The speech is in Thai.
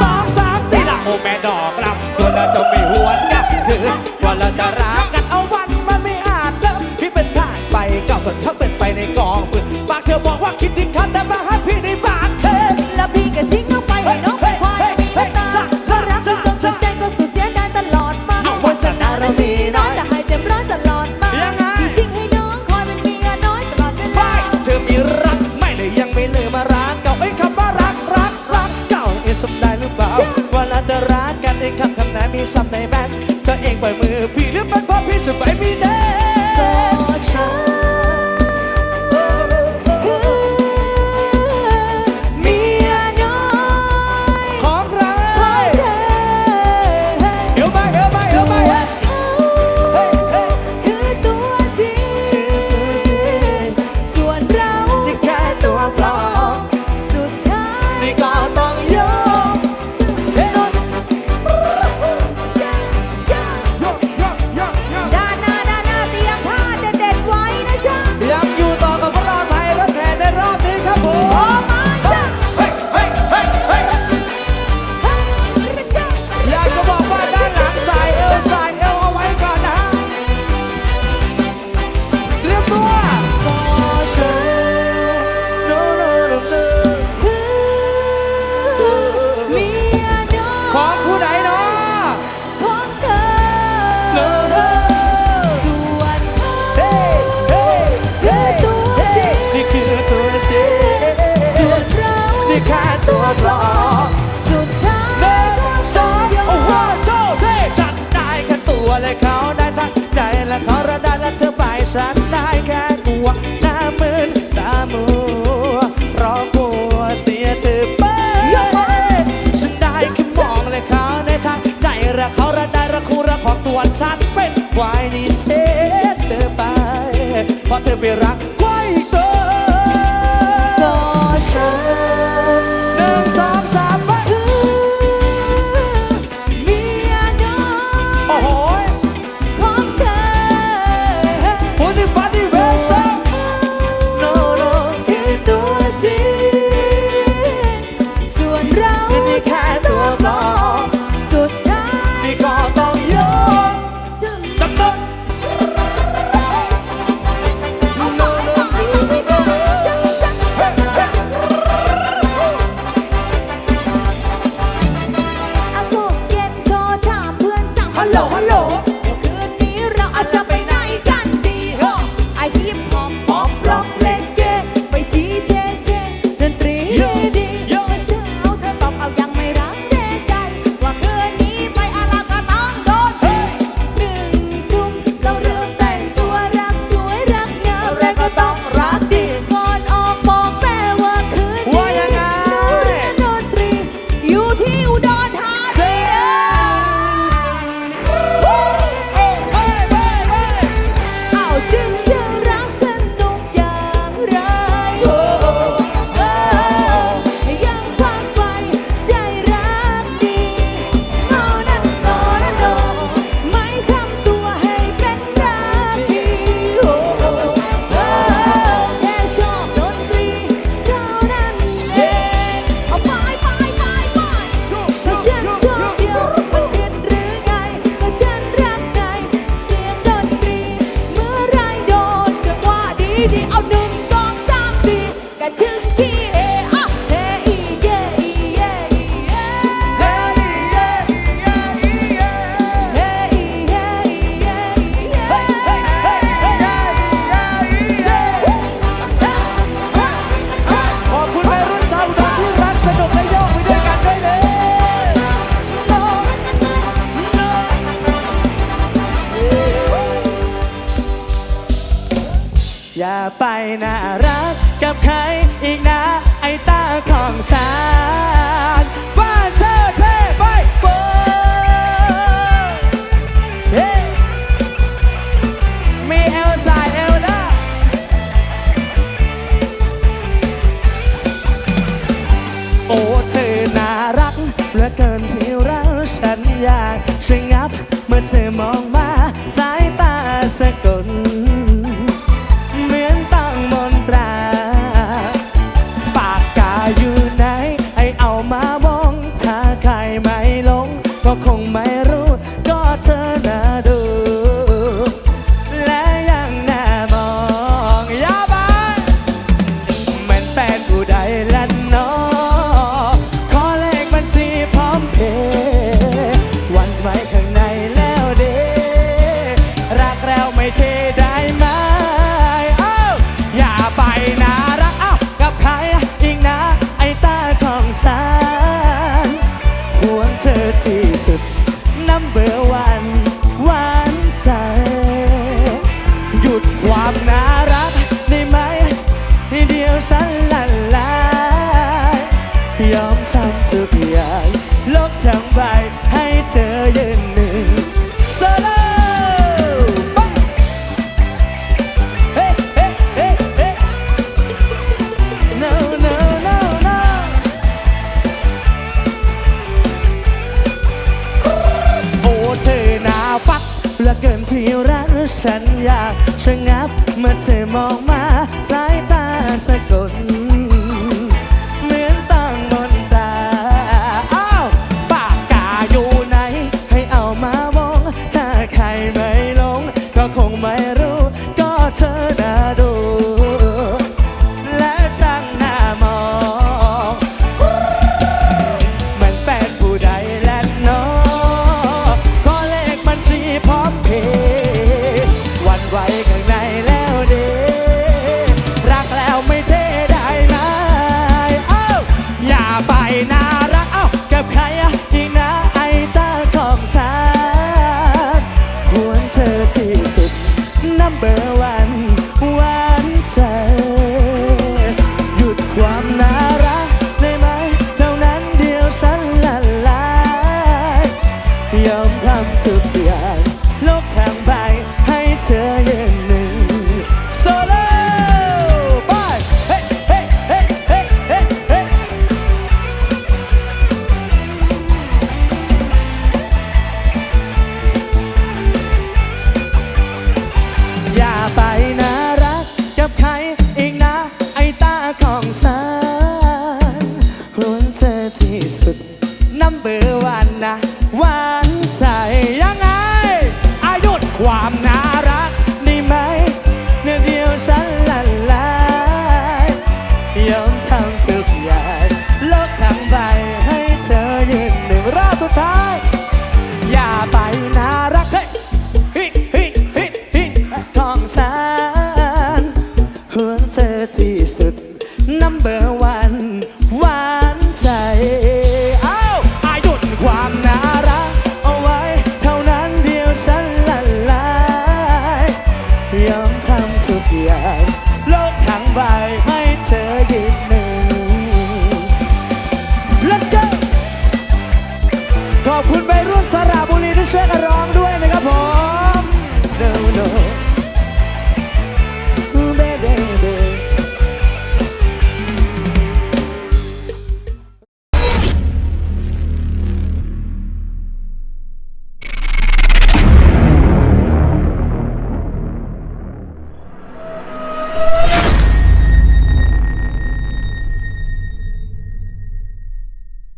สองสามสี่ละโอแม่ดอกละ ซับในแบทตัวเองปล่อยมือพี่หรืมบ้านเพราะพี่สบายพี่แน่ก็ฉัน ทันใจระเขาระได้ระคูระของตัวฉันเป็นควายนี่เสเธอไปเพราะเธอไปรักควายตัวฉัน อย่าไปน่ารักกับใครอีกนะ ไอ้ตาของฉันว่าเธอเพ่ไปเวอเฮ้มีเอลสายเอลล่าโอ้เธอน่ารักเหลือเกินที่รักฉันอยากชะงับเมื่อเธอมอง This is number ชะงับเมื่อเธอมองมาสายตาสะกด yum, come to ความหนาว